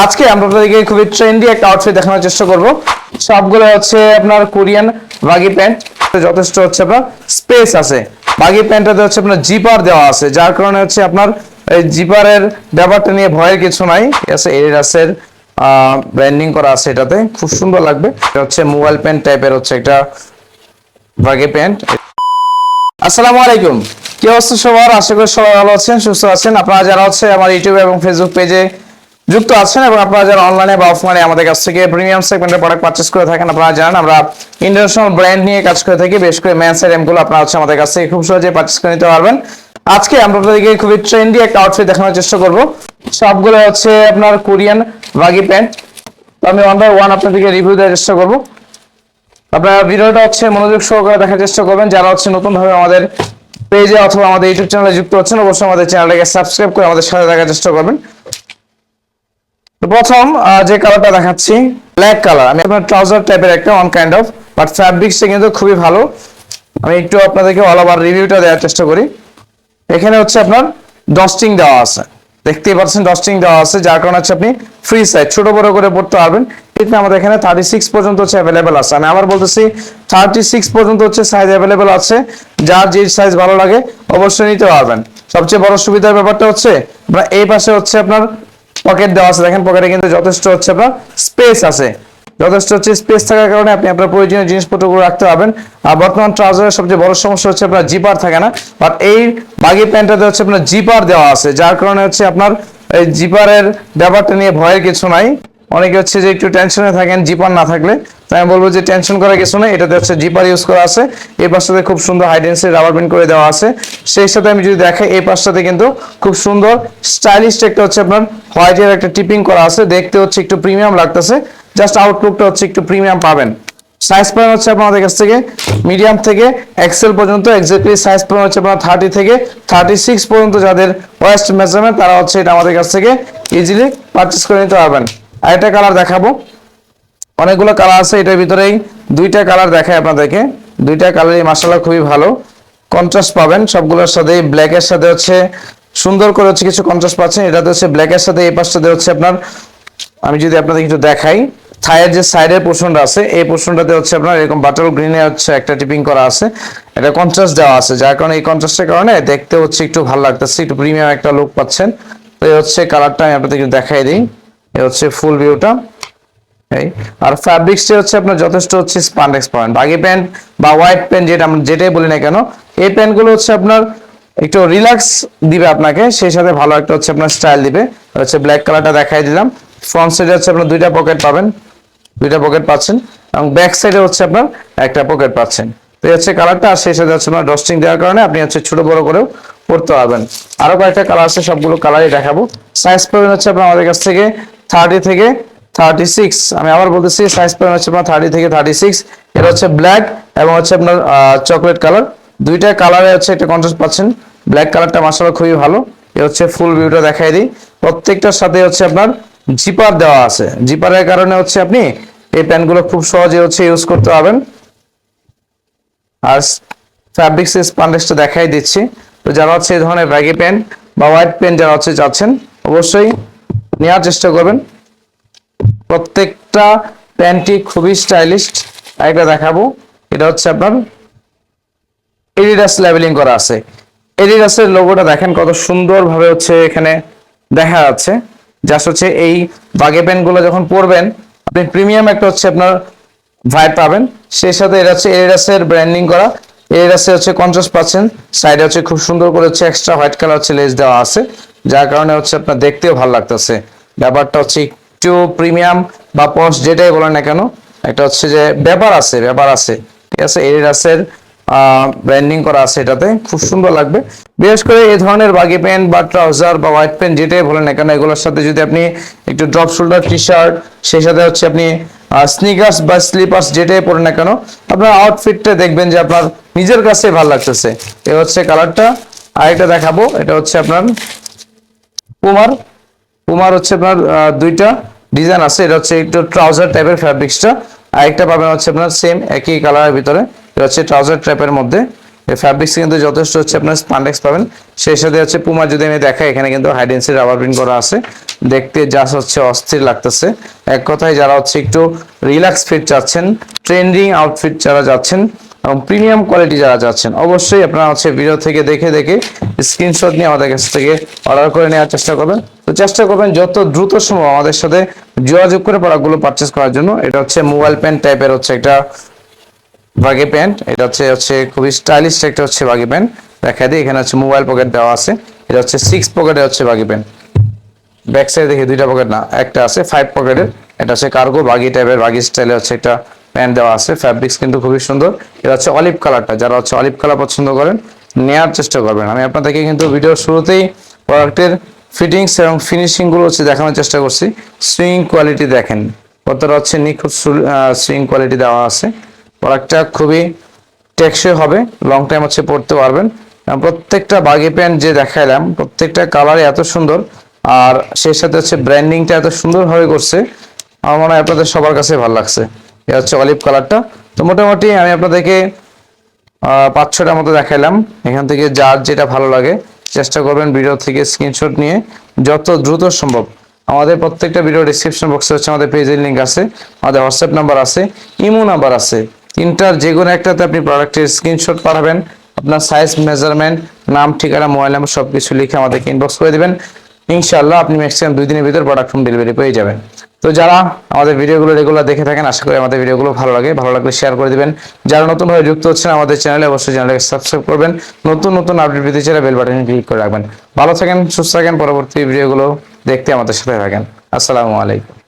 আজকে আমরা আপনাদেরকে খুবই ট্রেন্ডি একটা আউটফিট দেখানোর চেষ্টা করব। সবগুলো হচ্ছে আপনার কোরিয়ান বাগি প্যান্ট যথেষ্ট হচ্ছে আপনার স্পেস আছে। বাগি প্যান্টটাতে হচ্ছে আপনার জিপার দেওয়া আছে, যার কারণে হচ্ছে আপনার এই জিপারের ব্যাপারটা নিয়ে ভয়ের কিছু নাই। আছে এডিডাসের ব্র্যান্ডিং করা আছে এটাতে। খুব সুন্দর লাগবে। এটা হচ্ছে মোবাইল প্যান্ট টাইপের হচ্ছে একটা বাগি প্যান্ট আসসালামু আলাইকুম। কি অবস্থা সবার? আশা করি সবাই ভালো আছেন, সুস্থ আছেন। আপনারা যারা হচ্ছে আমার ইউটিউব এবং ফেসবুক পেজে যুক্ত আছেন এবং আপনারা যারা অনলাইনে বা অফলাইনে আমাদের কাছ থেকে প্রিমিয়াম সেগমেন্টের প্রোডাক্ট পারচেস করে থাকেন, আপনারা জানেন আমরা ইন্টারন্যাশনাল ব্র্যান্ড নিয়ে কাজ করে থাকি, বেশ করে ম্যান্সগুলো আপনারা হচ্ছে আমাদের কাছ থেকে খুব সহজে পারচেস করে নিতে পারবেন। আজকে আমরা আপনাদেরকে খুবই ট্রেন্ডি একটা আউটফিট দেখানোর চেষ্টা করব। সবগুলো হচ্ছে আপনার কোরিয়ান বাগি প্যান্ট। তো আমি ওয়ান বাই ওয়ান আপনাদেরকে রিভিউ দেওয়ার চেষ্টা করব। আপনারা ভিডিওটা হচ্ছে মনোযোগ সহকারে দেখার চেষ্টা করবেন। যারা হচ্ছে নতুন ভাবে আমাদের পেজে অথবা আমাদের ইউটিউব চ্যানেলে যুক্ত হচ্ছেন, অবশ্যই আমাদের চ্যানেলটাকে সাবস্ক্রাইব করে আমাদের সাথে দেখার চেষ্টা করবেন। প্রথম যে কালারটা দেখাচ্ছি ব্ল্যাক কালার আমি আপনার ট্রাউজার টাইপের একটা অন কাইন্ড অফ বাট ফ্যাব্রিক্সটা কিন্তু খুবই ভালো। আমি একটু আপনাদেরকে অল ওভার রিভিউটা দেওয়ার চেষ্টা করি। এখানে হচ্ছে আপনার ডস্টিং দেওয়া আছে। দেখতেই পাচ্ছেন ডস্টিং দেওয়া আছে, যার কারণে হচ্ছে আপনি ফ্রি সাইজ ছোট বড় করে পড়তে পারবেন। এটা আমাদের এখানে থার্টি সিক্স পর্যন্ত হচ্ছে অ্যাভেলেবেল আছে। আমি আবার বলতেছি থার্টি সিক্স পর্যন্ত হচ্ছে সাইজ অ্যাভেলেবেল আছে। যার যে সাইজ ভালো লাগে, অবশ্যই নিতে পারবেন। সবচেয়ে বড় সুবিধার ব্যাপারটা হচ্ছে এই পাশে হচ্ছে আপনার পকেট দেওয়া আছে। দেখেন পকেটে কিন্তু যথেষ্ট হচ্ছে আপনার স্পেস আছে। যথেষ্ট হচ্ছে স্পেস থাকার কারণে আপনি আপনার প্রয়োজনীয় জিনিসপত্রগুলো রাখতে পারবেন। আর বর্তমান ট্রাউজারের সবচেয়ে বড় সমস্যা হচ্ছে আপনার জিপার থাকে না। বাট এই বাগি প্যান্টটাতে হচ্ছে আপনার জিপার দেওয়া আছে, যার কারণে হচ্ছে আপনার এই জিপারের ব্যাপারটা নিয়ে ভয়ের কিছু নাই। অনেকে হচ্ছে যে একটু টেনশনে থাকেন জিপার না থাকলে। আমি বলব যে টেনশন করার কিছু নেই। এটাতে হচ্ছে জিপার ইউজ করা আছে। এই পাশটাতে খুব সুন্দর হাইডেন্সি রাবার প্রিন্ট করে দেওয়া আছে। সেই সাথে আমি যদি দেখাই, এই পাশটাতে কিন্তু খুব সুন্দর স্টাইলিশ একটা হচ্ছে আপনার হোয়াইটের একটা টিপিং করা আছে। দেখতে হচ্ছে একটু প্রিমিয়াম লাগতেছে। জাস্ট আউটলুকটা হচ্ছে একটু প্রিমিয়াম পাবেন। সাইজ পাবেন হচ্ছে আপনাদের কাছ থেকে মিডিয়াম থেকে এক্সেল পর্যন্ত এক্স্যাক্টলি সাইজ পাবেন হচ্ছে আপনার থার্টি থেকে থার্টি সিক্স পর্যন্ত যাদের ওয়েস্ট মেজারমেন্ট তারা হচ্ছে এটা আমাদের কাছ থেকে ইজিলি পারচেস করে নিতে পারবেন। আরেকটা কালার দেখাবো। অনেকগুলো কালার আছে, এটার ভিতরেই দুইটা কালার দেখায় আপনাদেরকে। দুইটা কালারই মাসাল্লাহ খুবই ভালো। কন্ট্রাস্ট পাবেন, সবগুলোর সাথে ব্ল্যাকের সাথে হচ্ছে, সুন্দর করে হচ্ছে কিছু কন্ট্রাস্ট পাচ্ছেন। এটাতে হচ্ছে ব্ল্যাকের সাথে এই পাশটাতে হচ্ছে আপনার, আমি যদি আপনাদের কিছু দেখাই থায়ের যে সাইডের পোর্শনটা আছে, এই পোর্শনটাতে হচ্ছে আপনার এরকম বাটল গ্রিনে হচ্ছে একটা টিপিং করা আছে। এটা কন্ট্রাস্ট দেওয়া আছে, যার কারণে এই কন্ট্রাস্টের কারণে দেখতে হচ্ছে একটু ভালো লাগতেছে, একটু প্রিমিয়াম একটা লুক পাচ্ছেন। তো এই হচ্ছে কালারটা আমি আপনাদের একটু দেখাই দিই। এই হচ্ছে ফুল ভিউটা আর ফ্যাব্রিক্সটা হচ্ছে আপনার যথেষ্ট হচ্ছে স্পান্ডেক্স পাবেন বাগি প্যান্ট বা হোয়াইট প্যান্ট যেটা আমরা যেটাই বলি না কেন, এই প্যান্টগুলো হচ্ছে আপনার একটু রিল্যাক্স দিবে আপনাকে, সেই সাথে ভালো একটা হচ্ছে আপনার স্টাইল দিবে। হচ্ছে ব্ল্যাক কালারটা দেখাই দিলাম। ফ্রন্ট সাইডে হচ্ছে আপনার দুইটা পকেট পাবেন। দুইটা পকেট পাচ্ছেন। এবং ব্যাক সাইডে হচ্ছে আপনার একটা পকেট পাচ্ছেন। তো এই হচ্ছে কালারটা আর সেই সাথে হচ্ছে আপনার ডস্টিং দেওয়ার কারণে আপনি হচ্ছে ছোট বড় করেও পড়তে পারবেন। আরও কয়েকটা কালার আছে, সবগুলো কালারই দেখাবো। সাইজ পাবেন হচ্ছে আপনার আমাদের কাছ থেকে থার্টি থেকে থার্টি সিক্স আমি আবার বলতেছি সাইজ পাবেন হচ্ছে আপনার থার্টি থেকে থার্টি সিক্স এটা হচ্ছে ব্ল্যাক এবং হচ্ছে আপনার চকলেট কালার দুইটা কালারে হচ্ছে একটা কন্ট্রাস্ট পাচ্ছেন। ব্ল্যাক কালারটা মাসাল্লাহ খুবই ভালো। এ হচ্ছে ফুল ভিউটা দেখাই দিই। প্রত্যেকটার সাথে হচ্ছে আপনার জিপার দেওয়া আছে। জিপারের কারণে হচ্ছে আপনি এই প্যান্টগুলো খুব সহজে হচ্ছে ইউজ করতে পারবেন। আর ফ্যাব্রিক্স স্পান্ডেক্সটা দেখাই দিচ্ছি। তো যারা হচ্ছে এই ধরনের ব্যাগি প্যান্ট বা হোয়াইট প্যান্ট যারা হচ্ছে চাচ্ছেন, অবশ্যই নেওয়ার চেষ্টা করবেন। প্রত্যেকটা প্যান্টই খুবই স্টাইলিশ একটা দেখাবো, এটা হচ্ছে আপনার এডিডাস লেবেলিং করা আছে। এডিডাসের লোগোটা দেখেন কত সুন্দরভাবে হচ্ছে এখানে দেখা যাচ্ছে। জাস্ট হচ্ছে এই বাগে প্যান্টগুলো যখন পরবেন, আপনি প্রিমিয়াম একটা হচ্ছে আপনার ভাইব পাবেন। সেই সাথে এটা হচ্ছে এডিডাসের ব্র্যান্ডিং করা। এডিডাসে হচ্ছে কন্ট্রাস্ট পাচ্ছেন সাইডে হচ্ছে খুব সুন্দর করে হচ্ছে এক্সট্রা হোয়াইট কালার হচ্ছে লেস দেওয়া আছে। যার কারণে হচ্ছে আপনার দেখতেও ভালো লাগতেছে। ব্যাপারটা হচ্ছে একটু প্রিমিয়াম বা পস যেটাই বলেন না কেন, একটা হচ্ছে যে ব্যাপার আছে ব্যাপার আছে, ঠিক আছে? এডিডাসের ব্র্যান্ডিং করা আছে এটাতে, খুব সুন্দর লাগবে। বিশেষ করে এই ধরনের বাগি প্যান্ট বা ট্রাউজার বা হোয়াইট প্যান্ট যেটাই বলেন না কেন, এগুলোর সাথে যদি আপনি একটু ড্রপ শোল্ডার টি শার্ট সেই সাথে হচ্ছে আপনি স্নিকার্স বা স্লিপার্স যেটাই পরেন না কেন, আপনার আউটফিটটা দেখবেন যে আপনার নিজের কাছে ভালো লাগতেছে। এ হচ্ছে কালারটা। আরেকটা দেখাবো, এটা হচ্ছে আপনার পুমার পুমার হচ্ছে আপনার দুইটা। ডিজাইন আছে, এটা হচ্ছে একটু ট্রাউজার টাইপের ফ্যাব্রিক্সটা আরেকটা পাবেন হচ্ছে আপনার সেম একই কালারের ভিতরে। এটা হচ্ছে ট্রাউজার টাইপের মধ্যে। এই ফ্যাব্রিক্স কিন্তু যথেষ্ট হচ্ছে আপনার স্পান্ডেক্স পাবেন। সেই সাথে হচ্ছে পুমা যদি আমি দেখাই, এখানে কিন্তু হাইডেন্সি রাবার প্রিন্ট করা আছে। দেখতে জাস্ট হচ্ছে অস্থির লাগতেছে। এক কথায় যারা হচ্ছে একটু রিল্যাক্স ফিট চাচ্ছেন ট্রেন্ডিং আউটফিট যারা যাচ্ছেন এবং প্রিমিয়াম কোয়ালিটি যারা যাচ্ছেন অবশ্যই আপনারা হচ্ছে ভিডিও থেকে দেখে দেখে স্ক্রিনশট নিয়ে আমাদের কাছ থেকে অর্ডার করে নেওয়ার চেষ্টা করবেন। তো চেষ্টা করবেন যত দ্রুত সম্ভব আমাদের সাথে যোগাযোগ করে প্রোডাক্টগুলো পারচেস করার জন্য। এটা হচ্ছে মোবাইল প্যান্ট টাইপের হচ্ছে একটা বাগি প্যান্ট এটা হচ্ছে হচ্ছে খুবই স্টাইলিশ একটা হচ্ছে বাগি প্যান্ট দেখা দিই, এখানে হচ্ছে মোবাইল পকেট দেওয়া আছে। এটা হচ্ছে সিক্স পকেটে হচ্ছে বাগি প্যান্ট ব্যাক সাইডে দেখি, দুইটা পকেট না, একটা আছে ফাইভ পকেটের এটা হচ্ছে কার্গো বাগি টাইপের বাগি স্টাইলে হচ্ছে একটা প্যান্ট দেওয়া আছে ফ্যাব্রিক্স কিন্তু খুবই সুন্দর। এটা হচ্ছে অলিভ কালারটা যারা হচ্ছে অলিভ কালার পছন্দ করেন নেওয়ার চেষ্টা করবেন। আমি আপনাদেরকে কিন্তু ভিডিওর শুরুতেই প্রোডাক্টের ফিটিংস এবং ফিনিশিংগুলো হচ্ছে দেখানোর চেষ্টা করছি। সুইং কোয়ালিটি দেখেন, কতটা হচ্ছে নিখুঁত সুইং কোয়ালিটি দেওয়া আছে। প্রোডাক্টটা খুবই টেকসই হবে লং টাইম হচ্ছে পড়তে পারবেন। প্রত্যেকটা বাগি প্যান্ট যে দেখাইলাম, প্রত্যেকটা কালারে এত সুন্দর, আর সেই সাথে হচ্ছে ব্র্যান্ডিংটা এত সুন্দরভাবে করছে, আমার মনে হয় আপনাদের সবার কাছে ভালো লাগছে। এটা হচ্ছে অলিভ কালারটা। তো মোটামুটি আমি আপনাদেরকে পাঁচ ছটার মতো দেখাইলাম। এখান থেকে যার যেটা ভালো লাগে, চেষ্টা করবেন ভিডিও থেকে স্ক্রিনশট নিয়ে যত দ্রুত সম্ভব। আমাদের প্রত্যেকটা ভিডিও ডিসক্রিপশন বক্সে হচ্ছে আমাদের পেজের লিঙ্ক আছে, আমাদের হোয়াটসঅ্যাপ নাম্বার আছে, ইমো নাম্বার আছে। তিনটার যে কোনো একটাতে আপনি প্রোডাক্টের স্ক্রিনশট পাঠাবেন, আপনার সাইজ মেজারমেন্ট নাম, ঠিকানা মোবাইল নাম্বার সব কিছু লিখে আমাদেরকে ইনবক্স করে দেবেন। ইনশাআল্লাহ আপনি ম্যাক্সিমাম দুই দিনের ভিতর প্রোডাক্ট হোম ডেলিভারি পেয়ে যাবেন। তো যারা আমাদের ভিডিওগুলো রেগুলার দেখে থাকেন, আশা করি আমাদের ভিডিওগুলো ভালো লাগে। ভালো লাগলে শেয়ার করে দেবেন। যারা নতুন হয়ে যুক্ত হচ্ছেন আমাদের চ্যানেলে অবশ্যই চ্যানেলকে সাবস্ক্রাইব করবেন। নতুন নতুন আপডেট পেতে চাইলে বেল বাটনে ক্লিক করে রাখবেন। ভালো থাকেন, সুস্থ থাকেন। পরবর্তী ভিডিওগুলো দেখতে আমাদের সাথে থাকেন। আসসালামু আলাইকুম।